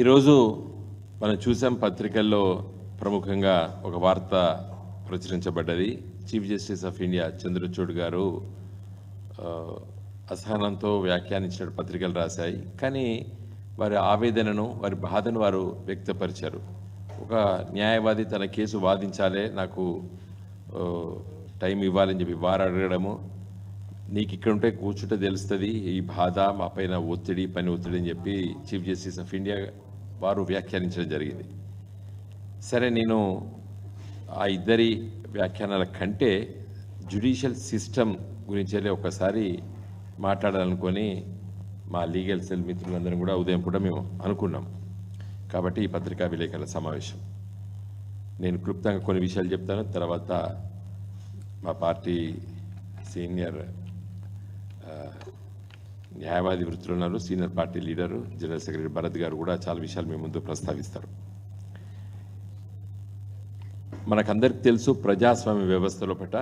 ఈరోజు మనం చూసాం పత్రికల్లో ప్రముఖంగా ఒక వార్త ప్రచురించబడ్డది. Chief justice of India Chandrachud గారు అసహనంతో వ్యాఖ్యానించిన పత్రికలు రాశాయి. కానీ వారి ఆవేదనను వారి బాధను వారు వ్యక్తపరిచారు. ఒక న్యాయవాది తన కేసు వాదించాలే నాకు టైం ఇవ్వాలని చెప్పి వారు అడగడము నీకు ఇక్కడ ఉంటే కూర్చుంటే తెలుస్తుంది ఈ బాధ మా పైన ఒత్తిడి పని ఒత్తిడి అని చెప్పి చీఫ్ జస్టిస్ ఆఫ్ ఇండియా వారు వ్యాఖ్యానించడం జరిగింది. సరే నేను ఆ ఇద్దరి వ్యాఖ్యానాల కంటే జ్యుడిషియల్ సిస్టమ్ గురించి వెళ్ళి ఒకసారి మాట్లాడాలనుకొని మా లీగల్ సెల్ మిత్రులందరం కూడా ఉదయం పూట మేము అనుకున్నాం. కాబట్టి ఈ పత్రికా విలేకరుల సమావేశం. నేను క్లుప్తంగా కొన్ని విషయాలు చెప్తాను. తర్వాత మా పార్టీ సీనియర్ న్యాయవాది వృత్తులు ఉన్నారు senior party leader general secretary Bharat గారు కూడా చాలా విషయాలు మీ ముందు ప్రస్తావిస్తారు. మనకందరికి తెలుసు ప్రజాస్వామ్య వ్యవస్థలో పట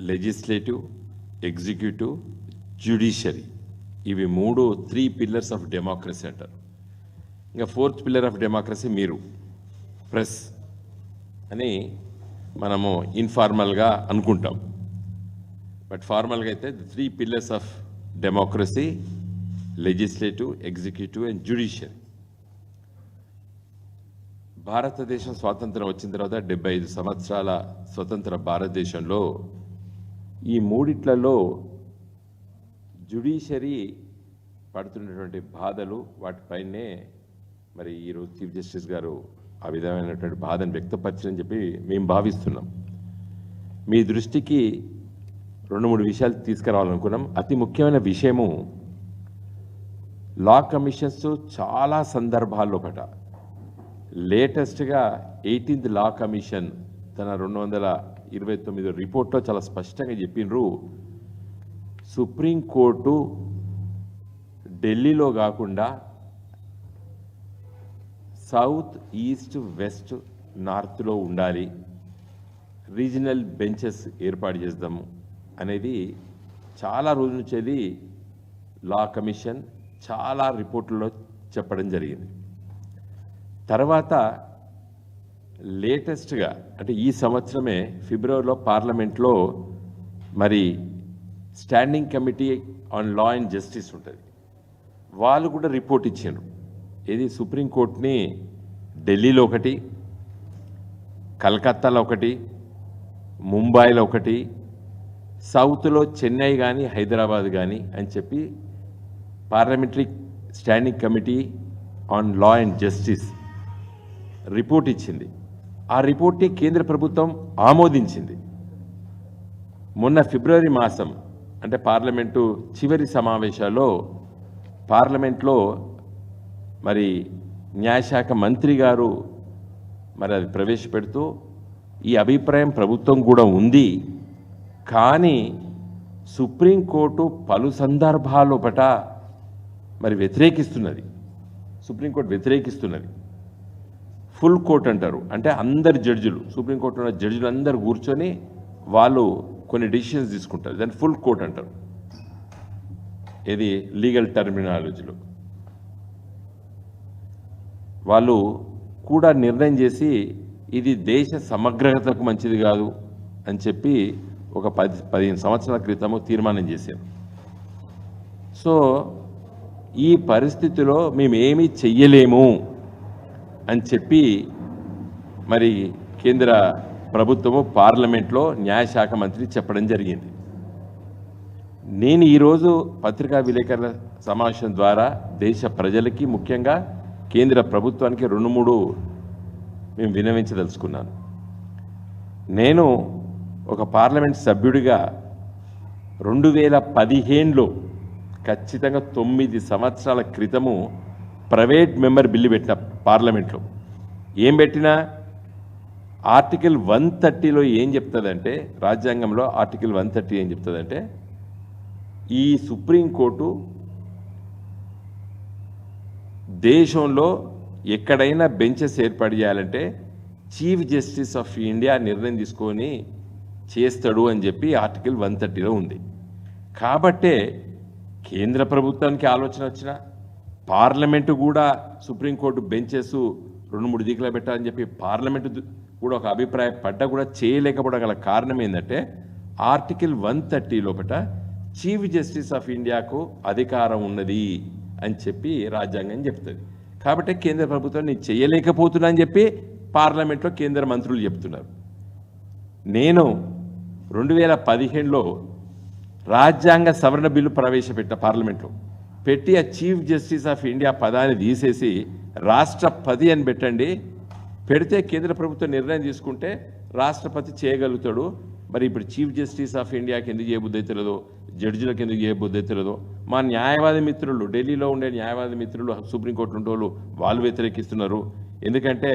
లెజిస్లేటివ్ ఎగ్జిక్యూటివ్ జ్యుడిషియరీ ఇవి మూడు త్రీ పిల్లర్స్ ఆఫ్ డెమోక్రసీ అంటారు. ఇంకా ఫోర్త్ పిల్లర్ ఆఫ్ డెమోక్రసీ మీరు ప్రెస్ అని మనము ఇన్ఫార్మల్గా అనుకుంటాం. బట్ ఫార్మల్గా అయితే three pillars of democracy legislative executive and judiciary భారతదేశం స్వాతంత్రం వచ్చిన తర్వాత డెబ్బై ఐదు సంవత్సరాల స్వతంత్ర భారతదేశంలో ఈ మూడిట్లలో జ్యుడిషియరీ పడుతున్నటువంటి బాధలు వాటిపైనే మరి ఈరోజు చీఫ్ జస్టిస్ గారు ఆ విధమైనటువంటి బాధను వ్యక్తపరచని చెప్పి మేము భావిస్తున్నాం. మీ దృష్టికి రెండు మూడు విషయాలు తీసుకురావాలనుకున్నాం. అతి ముఖ్యమైన విషయము లా కమిషన్స్ చాలా సందర్భాల్లో ఒకట లేటెస్ట్గా ఎయిటీన్త్ లా కమిషన్ తన రెండు వందల ఇరవై తొమ్మిది రిపోర్ట్లో చాలా స్పష్టంగా చెప్పినరు. సుప్రీంకోర్టు ఢిల్లీలో కాకుండా సౌత్ ఈస్ట్ వెస్ట్ నార్త్లో ఉండాలి. రీజనల్ బెంచెస్ ఏర్పాటు చేద్దాము. అనేది చాలా రోజుల నుంచి అది లా కమిషన్ చాలా రిపోర్టుల్లో చెప్పడం జరిగింది. తర్వాత లేటెస్ట్గా అంటే ఈ సంవత్సరమే ఫిబ్రవరిలో పార్లమెంట్లో మరి standing committee on law and justice ఉంటుంది. వాళ్ళు కూడా రిపోర్ట్ ఇచ్చారు. ఇది సుప్రీంకోర్టుని ఢిల్లీలో ఒకటి కలకత్తాలో ఒకటి ముంబైలో ఒకటి సౌత్లో చెన్నై కానీ హైదరాబాద్ కానీ అని చెప్పి parliamentary standing committee on law and justice report ఇచ్చింది. ఆ రిపోర్ట్ని కేంద్ర ప్రభుత్వం ఆమోదించింది. మొన్న ఫిబ్రవరి మాసం అంటే పార్లమెంటు చివరి సమావేశాల్లో పార్లమెంట్లో మరి న్యాయశాఖ మంత్రి గారు మరి అది ప్రవేశపెడుతూ ఈ అభిప్రాయం ప్రభుత్వం కూడా ఉంది. కానీ సుప్రీంకోర్టు పలు సందర్భాల్లో పట మరి వ్యతిరేకిస్తున్నది. సుప్రీంకోర్టు వ్యతిరేకిస్తున్నది. ఫుల్ కోర్ట్ అంటారు. అంటే అందరు జడ్జిలు సుప్రీంకోర్టు ఉన్న జడ్జిలు అందరు కూర్చొని వాళ్ళు కొన్ని డిసిషన్స్ తీసుకుంటారు. దాన్ని ఫుల్ కోర్ట్ అంటారు. ఇది లీగల్ టర్మినాలజీలో. వాళ్ళు కూడా నిర్ణయం చేసి ఇది దేశ సమగ్రతకు మంచిది కాదు అని చెప్పి ఒక పది పదిహేను సంవత్సరాల క్రితము తీర్మానం చేశారు. సో ఈ పరిస్థితిలో మేము చెయ్యలేము అని చెప్పి మరి కేంద్ర ప్రభుత్వము పార్లమెంట్లో న్యాయశాఖ మంత్రి చెప్పడం జరిగింది. నేను ఈరోజు పత్రికా విలేకరుల సమావేశం ద్వారా దేశ ప్రజలకి ముఖ్యంగా కేంద్ర ప్రభుత్వానికి రెండు మూడు మేము వినవించదలుచుకున్నాను నేను ఒక పార్లమెంట్ సభ్యుడిగా రెండు వేల పదిహేనులో ఖచ్చితంగా తొమ్మిది సంవత్సరాల క్రితము ప్రైవేట్ మెంబర్ బిల్లు పెట్టిన పార్లమెంట్లో. ఏం పెట్టినా? ఆర్టికల్ వన్ థర్టీలో ఏం చెప్తుందంటే రాజ్యాంగంలో ఆర్టికల్ వన్ థర్టీ ఏం చెప్తుందంటే ఈ సుప్రీంకోర్టు దేశంలో ఎక్కడైనా బెంచెస్ ఏర్పాటు చేయాలంటే చీఫ్ జస్టిస్ ఆఫ్ ఇండియా నిర్ణయం తీసుకొని చేస్తాడు అని చెప్పి ఆర్టికల్ వన్ థర్టీలో ఉంది. కాబట్టే కేంద్ర ప్రభుత్వానికి ఆలోచన వచ్చిన పార్లమెంటు కూడా సుప్రీంకోర్టు బెంచెస్ రెండు మూడు దిగులు పెట్టాలని చెప్పి పార్లమెంటు కూడా ఒక అభిప్రాయం పడ్డా కూడా చేయలేకపోవడం గల కారణం ఏంటంటే ఆర్టికల్ వన్ థర్టీ లోపల చీఫ్ జస్టిస్ ఆఫ్ ఇండియాకు అధికారం ఉన్నది అని చెప్పి రాజ్యాంగం చెప్తుంది. కాబట్టి కేంద్ర ప్రభుత్వం నేను చేయలేకపోతున్నా అని చెప్పి పార్లమెంట్లో కేంద్ర మంత్రులు చెప్తున్నారు. నేను రెండు వేల పదిహేనులో రాజ్యాంగ సవరణ బిల్లు ప్రవేశపెట్ట పార్లమెంట్లో పెట్టి ఆ చీఫ్ జస్టిస్ ఆఫ్ ఇండియా పదాన్ని తీసేసి రాష్ట్రపతి అని పెట్టండి. పెడితే కేంద్ర ప్రభుత్వం నిర్ణయం తీసుకుంటే రాష్ట్రపతి చేయగలుగుతాడు. మరి ఇప్పుడు చీఫ్ జస్టిస్ ఆఫ్ ఇండియాకి ఎందుకు చేయబుద్ధి అవుతుందో జడ్జిలకు ఎందుకు చేయబుద్ధి అవుతుందో మా న్యాయవాది మిత్రులు ఢిల్లీలో ఉండే న్యాయవాది మిత్రులు సుప్రీంకోర్టు ఉండేవాళ్ళు వాళ్ళు వ్యతిరేకిస్తున్నారు. ఎందుకంటే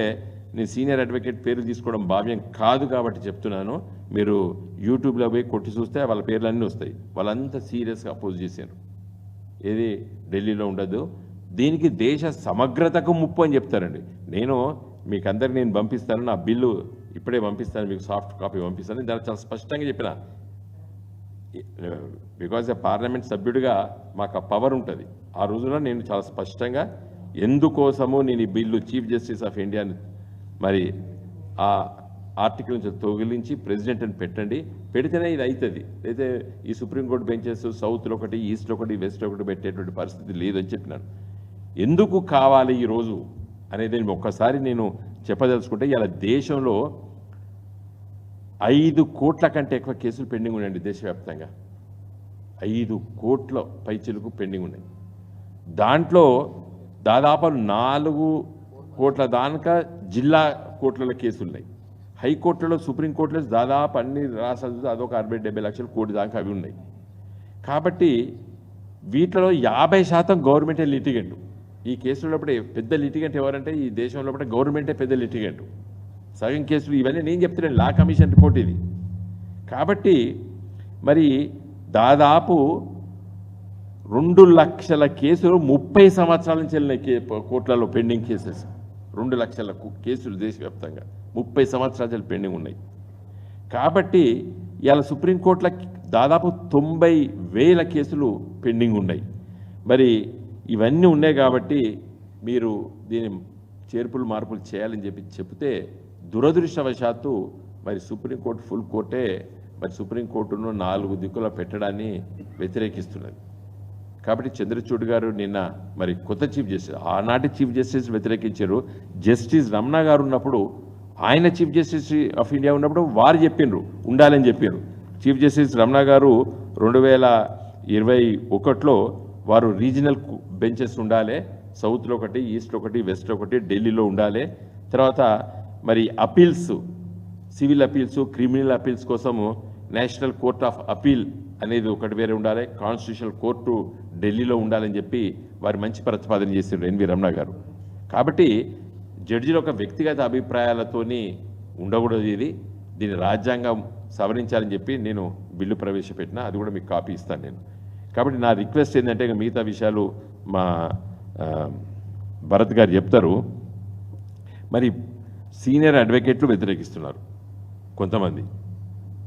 నేను సీనియర్ అడ్వకేట్ పేరు తీసుకోవడం భావ్యం కాదు కాబట్టి చెప్తున్నాను. మీరు యూట్యూబ్లో పోయి కొట్టి చూస్తే వాళ్ళ పేర్లన్నీ వస్తాయి. వాళ్ళంతా సీరియస్గా అపోజ్ చేశారు. ఏది ఢిల్లీలో ఉండదు. దీనికి దేశ సమగ్రతకు ముప్పు అని చెప్తారండి. నేను మీకు అందరికి నేను పంపిస్తాను నా బిల్లు ఇప్పుడే పంపిస్తాను మీకు సాఫ్ట్ కాపీ పంపిస్తాను. దాన్ని చాలా స్పష్టంగా చెప్పిన. బికాజ్ ఏ పార్లమెంట్ సభ్యుడిగా మాకు ఆ పవర్ ఉంటుంది. ఆ రోజున నేను చాలా స్పష్టంగా ఎందుకోసము నేను ఈ బిల్లు చీఫ్ జస్టిస్ ఆఫ్ ఇండియాని మరి ఆ ఆర్టికల్ నుంచి తొగిలించి ప్రెసిడెంట్ అని పెట్టండి. పెడితేనే ఇది అవుతుంది అయితే ఈ సుప్రీంకోర్టు బెంచెస్ సౌత్లో ఒకటి ఈస్ట్లో ఒకటి వెస్ట్లో ఒకటి పెట్టేటువంటి పరిస్థితి లేదని చెప్పినాను. ఎందుకు కావాలి ఈరోజు అనేది ఒక్కసారి నేను చెప్పదలుచుకుంటే ఇలా దేశంలో ఐదు కోట్ల కంటే ఎక్కువ కేసులు పెండింగ్ ఉన్నాయండి దేశవ్యాప్తంగా. ఐదు కోట్ల పైచిలకు పెండింగ్ ఉన్నాయి. దాంట్లో దాదాపు నాలుగు కోట్ల దానిక జిల్లా కోట్ల కేసులు ఉన్నాయి. హైకోర్టులో సుప్రీంకోర్టులో దాదాపు అన్ని రాష్ట్రాలు అదొక అరవై డెబ్బై లక్షల కోటి దాకా అవి ఉన్నాయి. కాబట్టి వీటిలో యాభై శాతం గవర్నమెంటే లిటిగెంట్. ఈ కేసులో పెద్ద లిటిగెంట్ ఎవరంటే ఈ దేశంలో గవర్నమెంటే పెద్ద లిటిగెంట్. సగం కేసులు ఇవన్నీ నేను చెప్తున్నాను లా కమిషన్ రిపోర్ట్ ఇది. కాబట్టి మరి దాదాపు రెండు లక్షల కేసులు ముప్పై సంవత్సరాల నుంచి వెళ్ళిన కే కోర్టులలో పెండింగ్ కేసెస్. రెండు లక్షల కేసులు దేశవ్యాప్తంగా. ముప్పై సంవత్సరాల పెండింగ్ ఉన్నాయి. కాబట్టి ఇవాళ సుప్రీంకోర్టుల దాదాపు తొంభై వేల కేసులు పెండింగ్ ఉన్నాయి. మరి ఇవన్నీ ఉన్నాయి కాబట్టి మీరు దీని చేర్పులు మార్పులు చేయాలని చెప్పి చెప్తే దురదృష్టవశాత్తు మరి సుప్రీంకోర్టు ఫుల్ కోర్టే మరి సుప్రీంకోర్టును నాలుగు దిక్కుల పెట్టడాన్ని వ్యతిరేకిస్తున్నది. కాబట్టి చంద్రచూడ్ గారు నిన్న మరి కొత్త చీఫ్ జస్టిస్ ఆనాటి చీఫ్ జస్టిస్ వ్యతిరేకించారు. జస్టిస్ రమణ గారు ఉన్నప్పుడు ఆయన చీఫ్ జస్టిస్ ఆఫ్ ఇండియా ఉన్నప్పుడు వారు చెప్పిండ్రు ఉండాలని చెప్పారు చీఫ్ జస్టిస్ రమణ గారు రెండు వేల ఇరవై ఒకటిలో వారు రీజనల్ బెంచెస్ ఉండాలి సౌత్లో ఒకటి ఈస్ట్లో ఒకటి వెస్ట్లో ఒకటి ఢిల్లీలో ఉండాలి. తర్వాత మరి appeals civil appeals criminal appeals కోసము నేషనల్ కోర్ట్ ఆఫ్ అపీల్ అనేది ఒకటి వేరే ఉండాలి కాన్స్టిట్యూషనల్ కోర్టు ఢిల్లీలో ఉండాలని చెప్పి వారు మంచి ప్రతిపాదన చేసిండ్రు ఎన్వి రమణ గారు. కాబట్టి జడ్జిల ఒక వ్యక్తిగత అభిప్రాయాలతోని ఉండకూడదు ఇది. దీని రాజ్యాంగం సవరించాలని చెప్పి నేను బిల్లు ప్రవేశపెట్టిన అది కూడా మీకు కాపీ ఇస్తాను నేను. కాబట్టి నా రిక్వెస్ట్ ఏంటంటే మిగతా విషయాలు మా భరత్ గారు చెప్తారు. మరి సీనియర్ అడ్వకేట్లు వ్యతిరేకిస్తున్నారు కొంతమంది.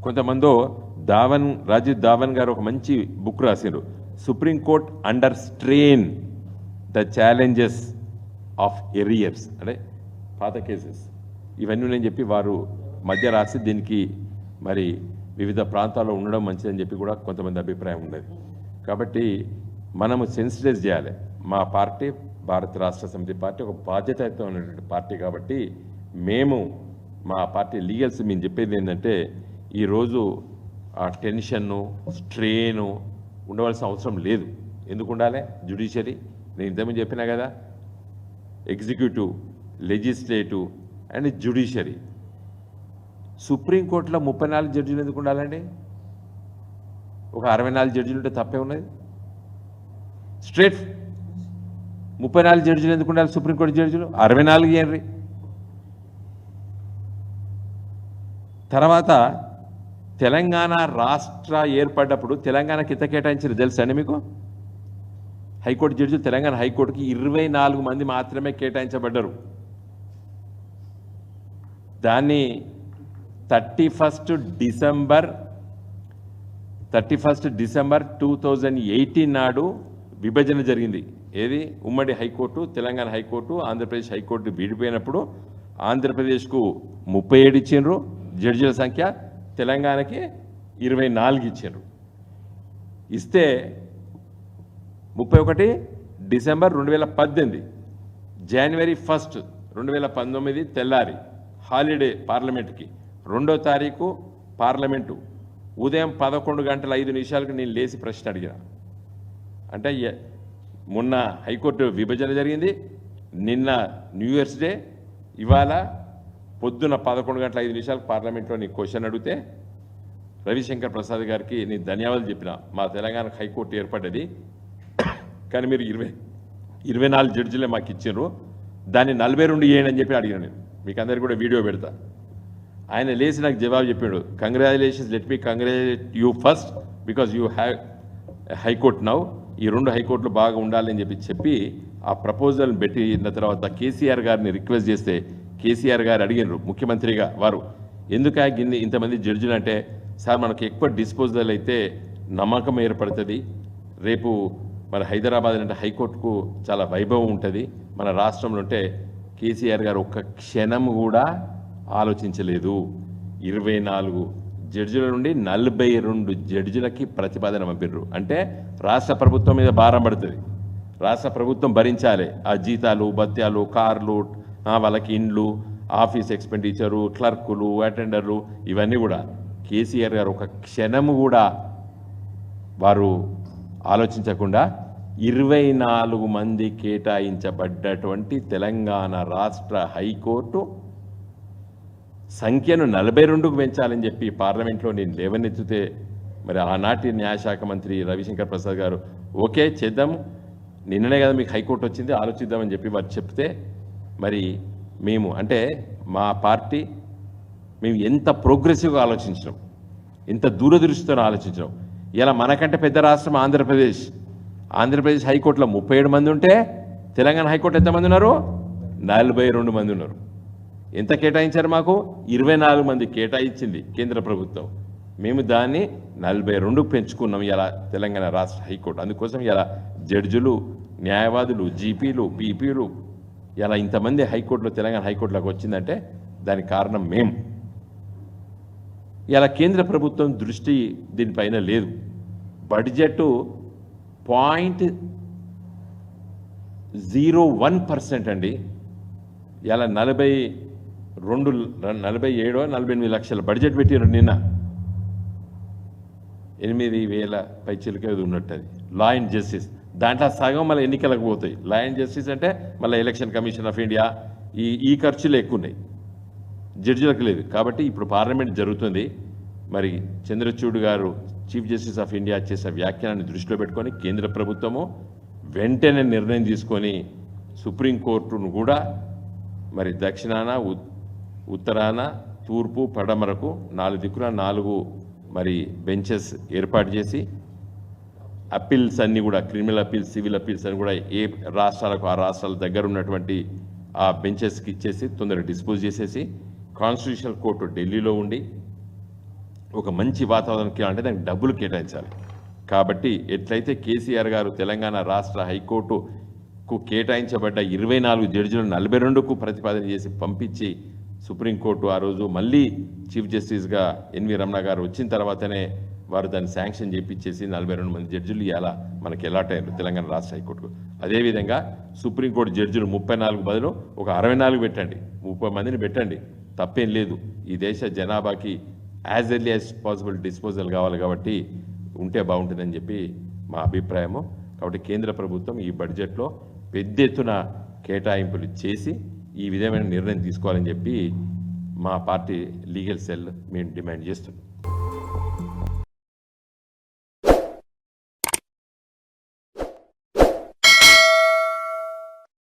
కొంతమందో దావన్ రాజీవ్ ధావన్ గారు ఒక మంచి బుక్ రాశారు supreme court under strain the challenges of arrears. అంటే పాత కేసెస్. ఇవన్నీ నేను చెప్పి వారు మధ్య రాసి దీనికి మరి వివిధ ప్రాంతాల్లో ఉండడం మంచిదని చెప్పి కూడా కొంతమంది అభిప్రాయం ఉన్నది కాబట్టి మనము సెన్సిటైజ్ చేయాలి. మా పార్టీ భారత రాష్ట్ర సమితి పార్టీ ఒక బాధ్యతాయుతమైనటువంటి పార్టీ కాబట్టి మేము మా పార్టీ లీగల్స్ మేము చెప్పేది ఏంటంటే ఈరోజు ఆ టెన్షన్ను స్ట్రెయిన్ ఉండవలసిన అవసరం లేదు. ఎందుకు ఉండాలి? జ్యుడిషియరీ. నేను ఇంతకుముందు చెప్పినా కదా ఎగ్జిక్యూటివ్ లెజిస్లేటివ్ అండ్ జ్యుడిషరీ సుప్రీంకోర్టులో ముప్పై నాలుగు జడ్జీలు ఎందుకు ఉండాలండి? ఒక అరవై నాలుగు జడ్జీలు ఉంటే తప్పే ఉన్నది. స్ట్రేట్ ముప్పై నాలుగు జడ్జీలు ఎందుకు ఉండాలి సుప్రీంకోర్టు జడ్జీలు అరవై నాలుగు ఏంటి తర్వాత తెలంగాణ రాష్ట్ర ఏర్పడ్డప్పుడు తెలంగాణకి కింద కేటాయించారు తెలుసా అండి మీకు? హైకోర్టు జడ్జిలు తెలంగాణ హైకోర్టుకి ఇరవై నాలుగు మంది మాత్రమే కేటాయించబడ్డారు. దాన్ని thirty first December thirty first December two thousand eighteen నాడు విభజన జరిగింది. ఏది? ఉమ్మడి high court Telangana high court Andhra Pradesh high court విడిపోయినప్పుడు ఆంధ్రప్రదేశ్కు ముప్పై ఏడు ఇచ్చిండ్రు జడ్జిల సంఖ్య తెలంగాణకి ఇరవై నాలుగు ఇచ్చిండ్రు. ఇస్తే ముప్పై ఒకటి డిసెంబర్ రెండు వేల పద్దెనిమిది జనవరి ఫస్ట్ రెండు వేల పంతొమ్మిది తెల్లారి. హాలిడే పార్లమెంట్కి. రెండో తారీఖు పార్లమెంటు. ఉదయం పదకొండు గంటల ఐదు నిమిషాలకు నేను లేచి ప్రశ్న అడిగిన. అంటే మొన్న హైకోర్టు విభజన జరిగింది. నిన్న న్యూ ఇయర్స్ డే. ఇవాళ పొద్దున పదకొండు గంటల ఐదు నిమిషాలకు పార్లమెంట్లో నీ క్వశ్చన్ అడిగితే రవిశంకర్ ప్రసాద్ గారికి నేను ధన్యవాదాలు చెప్పిన. మా తెలంగాణ హైకోర్టు ఏర్పడ్డది. కానీ మీరు ఇరవై ఇరవై నాలుగు జడ్జిలే మాకు ఇచ్చిండ్రు. దాన్ని నలభై రెండు చేయండి అని చెప్పి అడిగాను నేను. మీకు అందరికీ కూడా వీడియో పెడతా. ఆయన లేచి నాకు జవాబు చెప్పాడు congratulations let me congratulate you first because you have high court now ఈ రెండు హైకోర్టులు బాగా ఉండాలని చెప్పి చెప్పి ఆ ప్రపోజల్ని పెట్టిన తర్వాత కేసీఆర్ గారిని రిక్వెస్ట్ చేస్తే కేసీఆర్ గారు అడిగినారు ముఖ్యమంత్రిగా వారు ఎందుకు గిన్ని ఇంతమంది జడ్జిలు అంటే సార్ మనకు ఎక్కువ డిస్పోజల్ అయితే నమ్మకం ఏర్పడుతుంది. రేపు మన హైదరాబాద్ అంటే హైకోర్టుకు చాలా వైభవం ఉంటుంది. మన రాష్ట్రంలో ఉంటే కేసీఆర్ గారు ఒక్క క్షణం కూడా ఆలోచించలేదు. ఇరవై నాలుగు జడ్జిల నుండి నలభై రెండు జడ్జిలకి ప్రతిపాదన పంపిర్రు. అంటే రాష్ట్ర ప్రభుత్వం మీద భారం పడుతుంది. రాష్ట్ర ప్రభుత్వం భరించాలి. ఆ జీతాలు భత్యాలు కార్లు వాళ్ళకి ఇండ్లు ఆఫీస్ ఎక్స్పెండిచరు క్లర్కులు అటెండర్లు ఇవన్నీ కూడా కేసీఆర్ గారు ఒక క్షణము కూడా వారు ఆలోచించకుండా ఇరవై నాలుగు మంది కేటాయించబడ్డటువంటి తెలంగాణ రాష్ట్ర హైకోర్టు సంఖ్యను నలభై రెండుకు పెంచాలని చెప్పి పార్లమెంట్లో నేను లేవనెత్తితే మరి ఆనాటి న్యాయశాఖ మంత్రి రవిశంకర్ ప్రసాద్ గారు ఓకే చేద్దాము నిన్ననే కదా మీకు హైకోర్టు వచ్చింది ఆలోచిద్దామని చెప్పి వారు చెప్తే మరి మేము అంటే మా పార్టీ మేము ఎంత ప్రోగ్రెసివ్గా ఆలోచించినాం ఎంత దూరదృష్టితో ఆలోచించినాం. ఇలా మనకంటే పెద్ద రాష్ట్రం ఆంధ్రప్రదేశ్. ఆంధ్రప్రదేశ్ హైకోర్టులో ముప్పై ఏడు మంది ఉంటే తెలంగాణ హైకోర్టు ఎంతమంది ఉన్నారు? నలభై రెండు మంది ఉన్నారు. ఎంత కేటాయించారు మాకు? ఇరవై నాలుగు మంది కేటాయించింది కేంద్ర ప్రభుత్వం. మేము దాన్ని నలభై రెండుకు పెంచుకున్నాం ఇలా తెలంగాణ రాష్ట్ర హైకోర్టు. అందుకోసం ఇలా జడ్జులు న్యాయవాదులు జీపీలు పీపీలు ఇలా ఇంతమంది హైకోర్టులో తెలంగాణ హైకోర్టులోకి వచ్చిందంటే దానికి కారణం మేము ఇలా కేంద్ర ప్రభుత్వం దృష్టి దీనిపైన లేదు. Budget point zero one percent అండి. ఇలా నలభై రెండు నలభై ఏడో నలభై ఎనిమిది లక్షల బడ్జెట్ పెట్టారు నిన్న. ఎనిమిది వేల పై అది ఉన్నట్టు అది. లా అండ్ జస్టిస్ దాంట్లో సగం మళ్ళీ ఎన్నికలకు పోతాయి. లా అండ్ జస్టిస్ అంటే మళ్ళీ ఎలక్షన్ కమిషన్ ఆఫ్ ఇండియా ఈ ఈ ఖర్చులు ఎక్కువ ఉన్నాయి జడ్జిలకు లేదు. కాబట్టి ఇప్పుడు పార్లమెంట్ జరుగుతుంది. మరి చంద్రచూడ్ గారు చీఫ్ జస్టిస్ ఆఫ్ ఇండియా చేసే వ్యాఖ్యానాన్ని దృష్టిలో పెట్టుకొని కేంద్ర ప్రభుత్వము వెంటనే నిర్ణయం తీసుకొని సుప్రీంకోర్టును కూడా మరి దక్షిణాన ఉత్తరాన తూర్పు పడమరకు నాలుగు దిక్కున నాలుగు మరి బెంచెస్ ఏర్పాటు చేసి అప్పీల్స్ అన్నీ కూడా క్రిమినల్ అప్పీల్స్ సివిల్ అప్పీల్స్ అని కూడా ఏ రాష్ట్రాలకు ఆ రాష్ట్రాల దగ్గర ఉన్నటువంటి ఆ బెంచెస్కి ఇచ్చేసి తొందరగా డిస్పోజ్ చేసేసి కాన్స్టిట్యూషనల్ కోర్టు ఢిల్లీలో ఉండి ఒక మంచి వాతావరణం అంటే దానికి డబ్బులు కేటాయించాలి. కాబట్టి ఎట్లయితే కేసీఆర్ గారు తెలంగాణ రాష్ట్ర హైకోర్టుకు కేటాయించబడ్డ ఇరవై నాలుగు జడ్జిలను నలభై రెండుకు ప్రతిపాదన చేసి పంపించి సుప్రీంకోర్టు ఆ రోజు మళ్ళీ చీఫ్ జస్టిస్గా ఎన్వి రమణ గారు వచ్చిన తర్వాతనే వారు దాన్ని శాంక్షన్ చేపించేసి నలభై రెండు మంది జడ్జిలు ఇలా మనకి ఎలాటయ్యారు తెలంగాణ రాష్ట్ర హైకోర్టుకు. అదేవిధంగా సుప్రీంకోర్టు జడ్జిలు ముప్పై నాలుగు బదులు ఒక అరవై నాలుగు పెట్టండి. ముప్పై మందిని పెట్టండి. తప్పేం లేదు. ఈ దేశ జనాభాకి as early as possible disposal కావాలి కాబట్టి ఉంటే బాగుంటుందని చెప్పి మా అభిప్రాయము. కాబట్టి కేంద్ర ప్రభుత్వం ఈ బడ్జెట్లో పెద్ద ఎత్తున కేటాయింపులు చేసి ఈ విధమైన నిర్ణయం తీసుకోవాలని చెప్పి మా పార్టీ లీగల్ సెల్ మేము డిమాండ్ చేస్తున్నాం.